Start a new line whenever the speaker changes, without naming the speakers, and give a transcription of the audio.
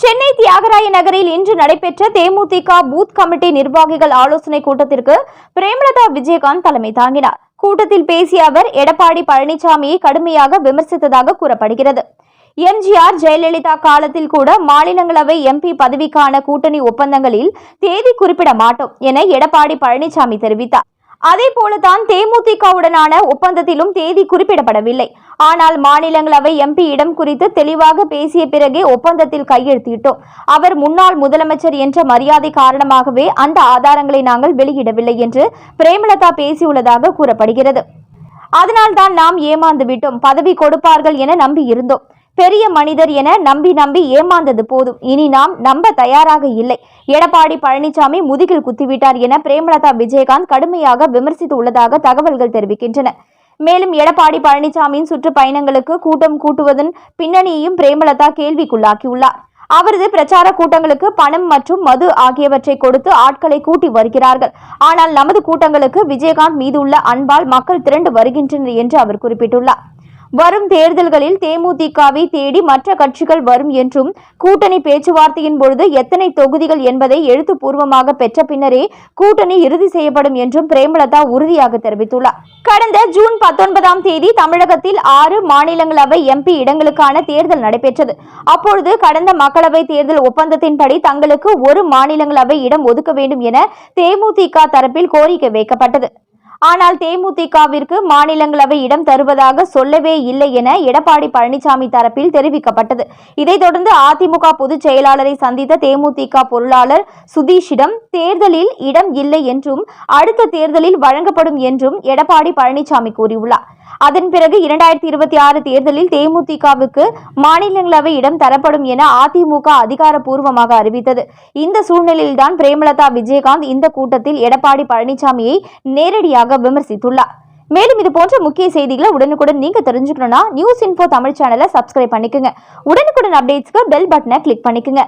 சென்னை தியாகராய நகரில் இன்று நடைபெற்ற தேமுதிக பூத் கமிட்டி நிர்வாகிகள் ஆலோசனை கூட்டத்திற்கு பிரேமலதா விஜயகாந்த் தலைமை தாங்கினார். கூட்டத்தில் பேசிய அவர் எடப்பாடி பழனிசாமியை கடுமையாக விமர்சித்ததாக கூறப்படுகிறது. எம்ஜிஆர் ஜெயலலிதா காலத்தில் கூட மாநிலங்களவை எம்பி பதவிக்கான கூட்டணி ஒப்பந்தங்களில் தேதி குறிப்பிட மாட்டோம் என எடப்பாடி பழனிசாமி தெரிவித்தார். அதே போலதான் தேமுதிகவுடனான ஒப்பந்தத்திலும் தேதி குறிப்பிடப்படவில்லை. ஆனால் மாநிலங்களவை எம்பி இடம் குறித்து தெளிவாக பேசிய பிறகே ஒப்பந்தத்தில் கையெழுத்திட்டோம். அவர் முன்னாள் முதலமைச்சர் என்ற மரியாதை காரணமாகவே அந்த ஆதாரங்களை நாங்கள் வெளியிடவில்லை என்று பிரேமலதா பேசியுள்ளதாக கூறப்படுகிறது. அதனால்தான் நாம் ஏமாந்து விட்டோம். பதவி கொடுப்பார்கள் என நம்பி இருந்தோம். பெரிய மனிதர் என நம்பி நம்பி ஏமாந்தது போதும். இனி நாம் நம்ப தயாராக இல்லை. எடப்பாடி பழனிசாமி முதுகில் குத்திவிட்டார் என பிரேமலதா விஜயகாந்த் கடுமையாக விமர்சித்து உள்ளதாக தகவல்கள் தெரிவிக்கின்றன. மேலும் எடப்பாடி பழனிசாமியின் சுற்றுப்பயணங்களுக்கு கூட்டம் கூட்டுவதன் பின்னணியையும் பிரேமலதா கேள்விக்குள்ளாக்கியுள்ளார். அவரது பிரச்சார கூட்டங்களுக்கு பணம் மற்றும் மது ஆகியவற்றை கொடுத்து ஆட்களை கூட்டி வருகிறார்கள். ஆனால் நமது கூட்டங்களுக்கு விஜயகாந்த் மீதுள்ள அன்பால் மக்கள் திரண்டு வருகின்றனர் என்று அவர் குறிப்பிட்டுள்ளார். வரும் தேர்தல்களில் தேமுதிகவை தேடி மற்ற கட்சிகள் வரும் என்றும் கூட்டணி பேச்சுவார்த்தையின் பொழுது எத்தனை தொகுதிகள் என்பதை எழுத்துப்பூர்வமாக பெற்ற பின்னரே கூட்டணி இறுதி செய்யப்படும் என்றும் பிரேமலதா உறுதியாக தெரிவித்துள்ளார். கடந்த ஜூன் பத்தொன்பதாம் தேதி தமிழகத்தில் ஆறு மாநிலங்களவை எம்பி இடங்களுக்கான தேர்தல் நடைபெற்றது. அப்பொழுது கடந்த மக்களவை தேர்தல் ஒப்பந்தத்தின்படி தங்களுக்கு ஒரு மாநிலங்களவை இடம் ஒதுக்க வேண்டும் என தேமுதிக தரப்பில் கோரிக்கை வைக்கப்பட்டது. ஆனால் தேமுதிகவிற்கு மாநிலங்களவை இடம் தருவதாக சொல்லவே இல்லை என எடப்பாடி பழனிசாமி தரப்பில் தெரிவிக்கப்பட்டது. இதைத் தொடர்ந்து அதிமுக பொதுச் செயலாளரை சந்தித்த தேமுதிக பொருளாளர் சுதீஷிடம் தேர்தலில் இடம் இல்லை என்றும் அடுத்த தேர்தலில் வழங்கப்படும் என்றும் எடப்பாடி பழனிசாமி கூறியுள்ளார். அதன் பிறகு இரண்டாயிரத்தி இருபத்தி ஆறு தேர்தலில் தேமுதிகவுக்கு மாநிலங்களவை இடம் தரப்படும் என அதிமுக அதிகாரப்பூர்வமாக அறிவித்தது. இந்த சூழ்நிலையில்தான் பிரேமலதா விஜயகாந்த் இந்த கூட்டத்தில் எடப்பாடி பழனிசாமியை நேரடியாக விமர்சித்துள்ளார் மேலும் இது போன்ற முக்கிய செய்திகளை உடனுக்குடன் நீங்க தெரிஞ்சுக்கணும்னா நியூஸ் இன்ஃபோ தமிழ் சேனலை சப்ஸ்கிரைப் பண்ணிக்கோங்க. உடனுக்குடன் அப்டேட்ஸ்க்கு பெல் பட்டனை கிளிக் பண்ணிக்கோங்க.